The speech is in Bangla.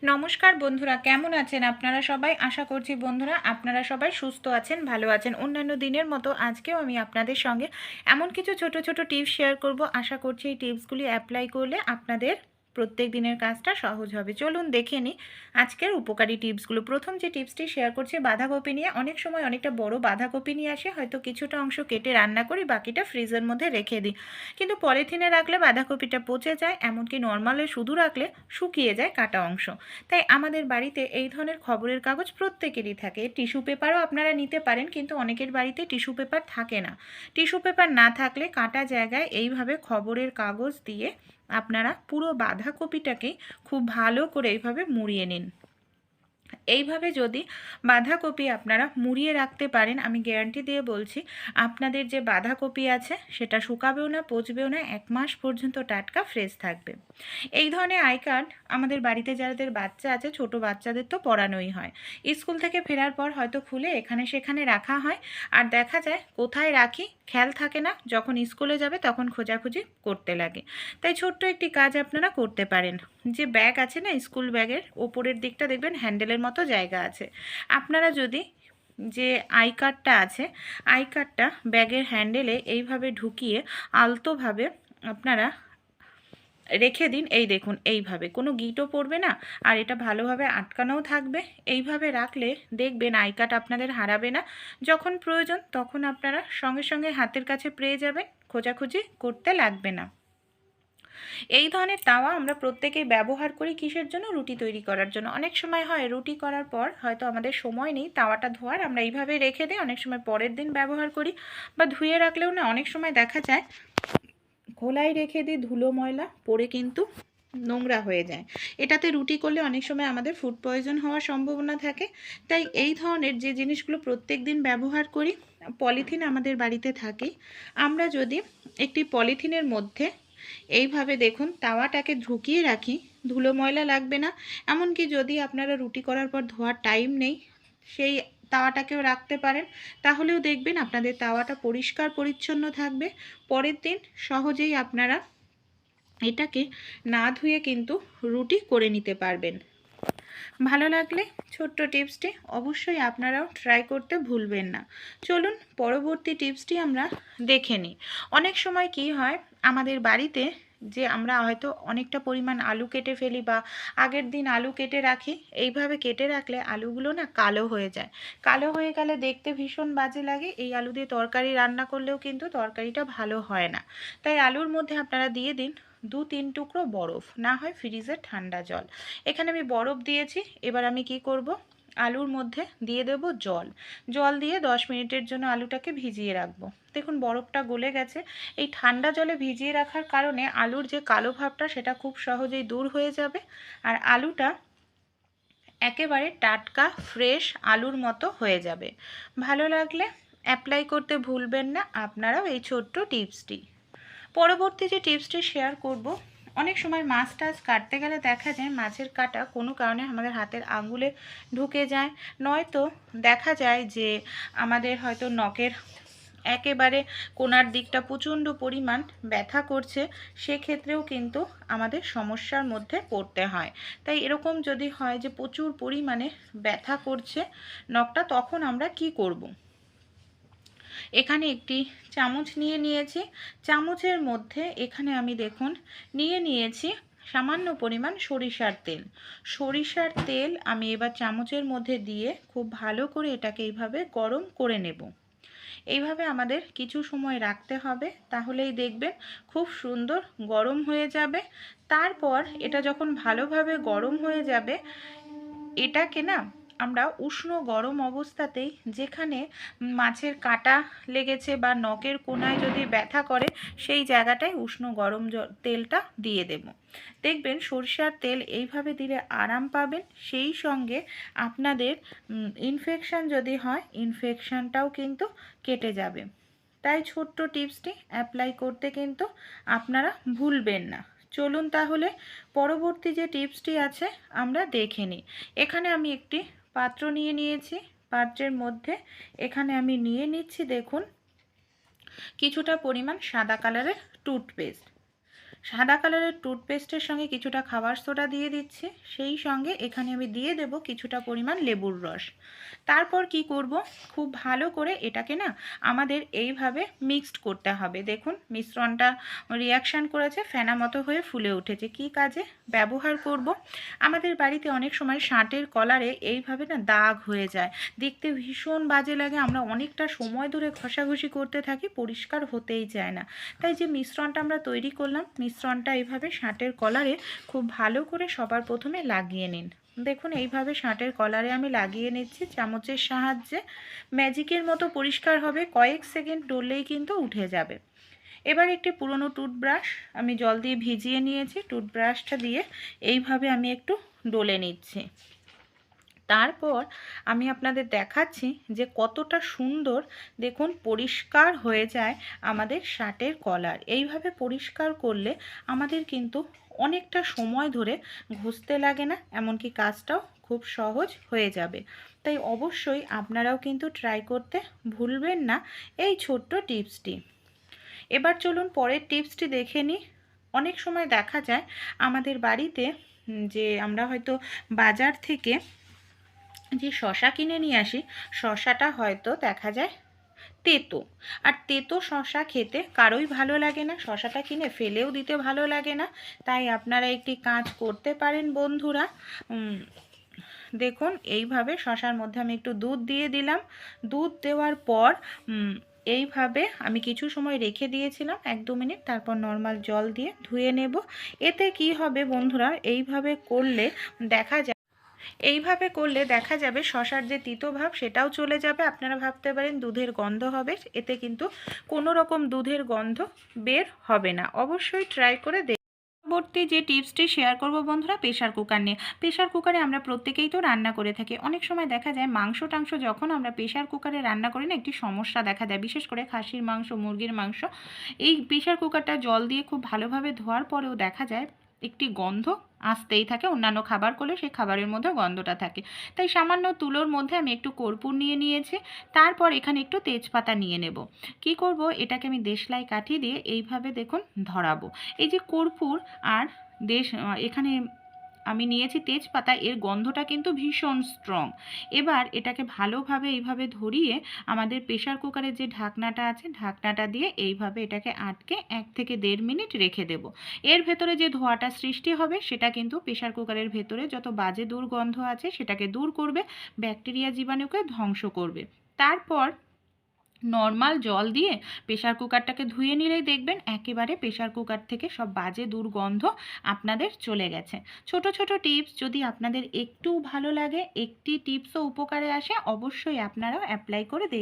নমস্কার বন্ধুরা, কেমন আছেন আপনারা সবাই? আশা করছি বন্ধুরা আপনারা সবাই সুস্থ আছেন, ভালো আছেন। অন্যান্য দিনের মতো আজকেও আমি আপনাদের সঙ্গে এমন কিছু ছোট ছোট টিপস শেয়ার করব। আশা করছি এই টিপসগুলি অ্যাপ্লাই করলে আপনাদের প্রত্যেক দিনের কাজটা সহজ হবে। চলুন দেখে নিই আজকের উপকারী টিপসগুলো। প্রথম যে টিপসটি শেয়ার করছি, বাঁধাকপি নিয়ে অনেক সময় অনেকটা বড় বাঁধাকপি নিয়ে আসে, হয়তো কিছুটা অংশ কেটে রান্না করি, বাকিটা ফ্রিজের মধ্যে রেখে দিই। কিন্তু পলিথিনে রাখলে বাঁধাকপিটা পচে যায়, এমনকি নর্মালে শুধু রাখলে শুকিয়ে যায় কাটা অংশ। তাই আমাদের বাড়িতে এই ধরনের খবরের কাগজ প্রত্যেকেরই থাকে। টিস্যু পেপারও আপনারা নিতে পারেন, কিন্তু অনেকের বাড়িতে টিস্যু পেপার থাকে না। টিস্যু পেপার না থাকলে কাটা জায়গায় এইভাবে খবরের কাগজ দিয়ে আপনারা পুরো বাঁধাকপিটাকে খুব ভালো করে এইভাবে মুড়িয়ে নিন। এইভাবে যদি বাঁধাকপি আপনারা মুড়িয়ে রাখতে পারেন, আমি গ্যারান্টি দিয়ে বলছি, আপনাদের যে বাঁধাকপি আছে, সেটা শুকাবেও না, পচবেও না, এক মাস পর্যন্ত টাটকা ফ্রেশ থাকবে। এই ধরনের আই কার্ড আমাদের বাড়িতে যাদের বাচ্চা আছে, ছোট বাচ্চাদের তো পড়ানোই হয়। স্কুল থেকে ফেরার পর হয়তো খুলে এখানে সেখানে রাখা হয়। আর দেখা যায়, কোথায় রাখি, খেয়াল থাকে না, যখন স্কুলে যাবে তখন খোঁজাখুঁজি করতে লাগে। তাই ছোট্ট একটি কাজ আপনারা করতে পারেন। যে ব্যাগ আছে না, স্কুল ব্যাগের, ওপরের দিকটা দেখবেন হ্যান্ডেলের মতো জায়গা আছে। আপনারা যদি যে আই কার্ডটা আছে, আই কার্ডটা ব্যাগের হ্যান্ডেলে এইভাবে ঢুকিয়ে আলতোভাবে আপনারা রেখে দিন, এই দেখুন, এইভাবে। কোনো গিটও পড়বে না, আর এটা ভালোভাবে আটকানোও থাকবে। এইভাবে রাখলে দেখবেন আই কার্ড আপনাদের হারাবে না। যখন প্রয়োজন, তখন আপনারা সঙ্গে সঙ্গে হাতের কাছে পেয়ে যাবেন, খোঁজাখুঁজি করতে লাগবে না। এই ধরনের তাওয়া আমরা প্রত্যেকেই ব্যবহার করি কিসের জন্য? রুটি তৈরি করার জন্য। অনেক সময় হয় রুটি করার পর হয়তো আমাদের সময় নেই, তাওয়াটা ধোয়ার আমরা এইভাবে রেখে দিই, অনেক সময় পরের দিন ব্যবহার করি বা ধুয়ে রাখলেও না অনেক সময় দেখা যায় খোলায় রেখে দিই ধুলো ময়লা, পরে কিন্তু নোংরা হয়ে যায়। এটাতে রুটি করলে অনেক সময় আমাদের ফুড পয়জন হওয়ার সম্ভাবনা থাকে। তাই এই ধরনের যে জিনিসগুলো প্রত্যেক দিন ব্যবহার করি, পলিথিন আমাদের বাড়িতে থাকে। আমরা যদি একটি পলিথিনের মধ্যে এইভাবে দেখুন, তাওয়াটাকে ঢুকিয়ে রাখি। ধুলো ময়লা লাগবে না। এমনকি যদি আপনারা রুটি করার পর ধোয়ার টাইম নেই, সেই তাওয়াটাকেও রাখতে পারেন। তাহলেও দেখবেন আপনাদের তাওয়াটা পরিষ্কার পরিচ্ছন্ন থাকবে। পরের দিন সহজেই আপনারা এটাকে না ধুয়ে কিন্তু রুটি করে নিতে পারবেন। ভালো লাগলে ছোট্ট টিপসটি অবশ্যই আপনারাও ট্রাই করতে ভুলবেন না। চলুন পরবর্তী টিপসটি আমরা দেখে নিই। অনেক সময় কি হয়, আমাদের বাড়িতে যে আমরা হয়তো অনেকটা পরিমাণ আলু কেটে ফেলি বা আগের দিন আলু কেটে রাখি, এইভাবে কেটে রাখলে আলুগুলো না কালো হয়ে যায়। কালো হয়ে গেলে দেখতে ভীষণ বাজে লাগে, এই আলু দিয়ে তরকারি রান্না করলেও কিন্তু তরকারিটা ভালো হয় না। তাই আলুর মধ্যে আপনারা দিয়ে দিন দু তিন টুকরো বরফ, না হয় ফ্রিজের ঠান্ডা জল। এখানে আমি বরফ দিয়েছি, এবার আমি কি করব? আলুর মধ্যে দিয়ে দেব জল। জল দিয়ে দশ মিনিটের জন্য আলুটাকে ভিজিয়ে রাখব। দেখুন, বরফটা গলে গেছে। এই ঠান্ডা জলে ভিজিয়ে রাখার কারণে আলুর যে কালো ভাবটা, সেটা খুব সহজেই দূর হয়ে যাবে। আর আলুটা একেবারে টাটকা, ফ্রেশ আলুর মতো হয়ে যাবে। ভালো লাগলে অ্যাপ্লাই করতে ভুলবেন না। আপনারাও এই ছোট্ট টিপসটি। পরবর্তী যে টিপসটি শেয়ার করব, অনেক সময় মাছ টাছ কাটতে গেলে দেখা যায় মাছের কাটা কোনো কারণে আমাদের হাতের আঙুলে ঢুকে যায় নয়তো দেখা যায় যে আমাদের হয়তো নখের একেবারে কোনার দিকটা প্রচণ্ড পরিমাণ ব্যথা করছে, সেক্ষেত্রেও কিন্তু আমাদের সমস্যার মধ্যে পড়তে হয় তাই এরকম যদি হয় যে প্রচুর পরিমাণে ব্যথা করছে নখটা, তখন আমরা কি করব। এখানে একটি চামচ নিয়ে নিয়েছি। চামচের মধ্যে এখানে আমি দেখুন, নিয়ে নিয়েছি সামান্য পরিমাণ সরিষার তেল। সরিষার তেল আমি এবার চামচের মধ্যে দিয়ে খুব ভালো করে এটাকে এইভাবে গরম করে নেব। এইভাবে আমাদের কিছু সময় রাখতে হবে, তাহলেই দেখবেন খুব সুন্দর গরম হয়ে যাবে। তারপর এটা যখন ভালোভাবে গরম হয়ে যাবে, এটাকে না আমরা উষ্ণ গরম অবস্থাতেই যেখানে মাছের কাটা লেগেছে বা নখের কোনায় যদি ব্যথা করে, সেই জায়গাটায় উষ্ণ গরম তেলটা দিয়ে দেব। দেখবেন সরষার তেল এইভাবে দিলে আরাম পাবেন। সেই সঙ্গে আপনাদের ইনফেকশান যদি হয় ইনফেকশানটাও কিন্তু কেটে যাবে। তাই ছোট্ট টিপসটি অ্যাপ্লাই করতে কিন্তু আপনারা ভুলবেন না। চলুন তাহলে পরবর্তী যে টিপসটি আছে, আমরা দেখে নিই। এখানে আমি একটি পাত্র নিয়ে নিয়েছি। পাত্রের মধ্যে এখানে আমি নিয়ে নিচ্ছি, দেখুন, কিছুটা পরিমাণ সাদা কালারের টুথপেস্ট। সাদা কালারের টুথপেস্টের সঙ্গে কিছুটা খাবার সোডা দিয়ে দিচ্ছি। সেই সঙ্গে এখানে আমি দিয়ে দেব কিছুটা পরিমাণ লেবুর রস। তারপর কি করব? খুব ভালো করে এটাকে না আমাদের এইভাবে মিক্সড করতে হবে। দেখুন, মিশ্রণটা রিয়াকশান করেছে, ফেনা মতো হয়ে ফুলে উঠেছে। কি কাজে ব্যবহার করব? আমাদের বাড়িতে অনেক সময় শাঁটের কলারে এইভাবে না দাগ হয়ে যায়। দেখতে ভীষণ বাজে লাগে, আমরা অনেকটা সময় ধরে ঘষাঘষি করতে থাকি, পরিষ্কার হতেই চায় না। তাই যে মিশ্রণটা আমরা তৈরি করলাম মিশ্রণটা এইভাবে শাঁটের কলারে খুব ভালো করে সবার প্রথমে লাগিয়ে নিন। দেখুন, এইভাবে শাঁটের কলারে আমি লাগিয়ে নিচ্ছি চামচের সাহায্যে। ম্যাজিকের মতো পরিষ্কার হবে, কয়েক সেকেন্ড ডললেই কিন্তু উঠে যাবে। এবার একটি পুরনো টুথব্রাশ আমি জল দিয়ে ভিজিয়ে নিয়েছি। টুথব্রাশটা দিয়ে এইভাবে আমি একটু ডলে নিচ্ছি। তারপর আমি আপনাদের দেখাচ্ছি যে কতটা সুন্দর দেখুন পরিষ্কার হয়ে যায় আমাদের শার্টের কলার। এইভাবে পরিষ্কার করলে আমাদের কিন্তু অনেকটা সময় ধরে ঘষতে লাগে না, এমনকি কাজটাও খুব সহজ হয়ে যাবে। তাই অবশ্যই আপনারাও কিন্তু ট্রাই করতে ভুলবেন না এই ছোট্ট টিপসটি। এবার চলুন পরের টিপসটি দেখে নিই। অনেক সময় দেখা যায় আমাদের বাড়িতে যে আমরা হয়তো বাজার থেকে যে শশা কিনে নিয়ে আসি, শশাটা হয়তো দেখা যায় তেতো। আর তেতো শশা খেতে কারোই ভালো লাগে না, শশাটা কিনে ফেলেও দিতে ভালো লাগে না। তাই আপনারা একটি কাজ করতে পারেন বন্ধুরা। দেখুন, এইভাবে শশার মধ্যে আমি একটু দুধ দিয়ে দিলাম। দুধ দেওয়ার পর এইভাবে আমি কিছু সময় রেখে দিয়েছিলাম, এক দু মিনিট, তারপর নর্মাল জল দিয়ে ধুয়ে নেব। এতে কি হবে বন্ধুরা, এইভাবে করলে দেখা যায় এইভাবে করলে দেখা যাবে শশার যে তিতভাব সেটাও চলে যাবে। আপনারা ভাবতে পারেন দুধের গন্ধ হবে, এতে কিন্তু কোনো রকম দুধের গন্ধ বের হবে না। অবশ্যই ট্রাই করে দেখ পরবর্তী যে টিপসটি শেয়ার করব বন্ধুরা প্রেশার কুকার নিয়ে। প্রেশার কুকারে আমরা প্রত্যেকেই তো রান্না করে থাকি। অনেক সময় দেখা যায় মাংস টাংস যখন আমরা প্রেশার কুকারে রান্না করি না, একটি সমস্যা দেখা যায় বিশেষ করে খাসির মাংস, মুরগির মাংস। এই প্রেশার কুকারটা জল দিয়ে খুব ভালোভাবে ধোয়ার পরেও দেখা যায় একটি গন্ধ আসতেই থাকে। অন্যান্য খাবার করলে সেই খাবারের মধ্যে গন্ধটা থাকে। তাই সামান্য তুলোর মধ্যে আমি একটু কর্পূর নিয়ে নিয়েছি। তারপর এখানে একটু তেজপাতা নিয়ে নেব। কি করব? এটাকে আমি দেশলাই কাঠি দিয়ে এইভাবে দেখুন ধরাবো। এই যে কর্পূর আর দেশ এখানে আমি নিয়েছি তেজপাতা, এর গন্ধটা কিন্তু ভীষণ স্ট্রং এবার এটাকে ভালোভাবে এইভাবে ধরিয়ে আমাদের প্রেশার কুকারের যে ঢাকনাটা আছে, ঢাকনাটা দিয়ে এইভাবে এটাকে আটকে এক থেকে দেড় মিনিট রেখে দেব। এর ভেতরে যে ধোঁয়াটা সৃষ্টি হবে, সেটা কিন্তু প্রেশার কুকারের ভেতরে যত বাজে দুর্গন্ধ আছে, সেটাকে দূর করবে ব্যাকটেরিয়া জীবাণুকে ধ্বংস করবে। তারপর নর্মাল জল দিয়ে প্রেশার কুকারটাকে ধুয়ে নিলেই দেখবেন একেবারে প্রেশার কুকার থেকে সব বাজে দুর্গন্ধ আপনাদের চলে গেছে। ছোট ছোট টিপস যদি আপনাদের একটু ভালো লাগে, একটি টিপসও উপকারে আসে, অবশ্যই আপনারাও অ্যাপ্লাই করে দেখ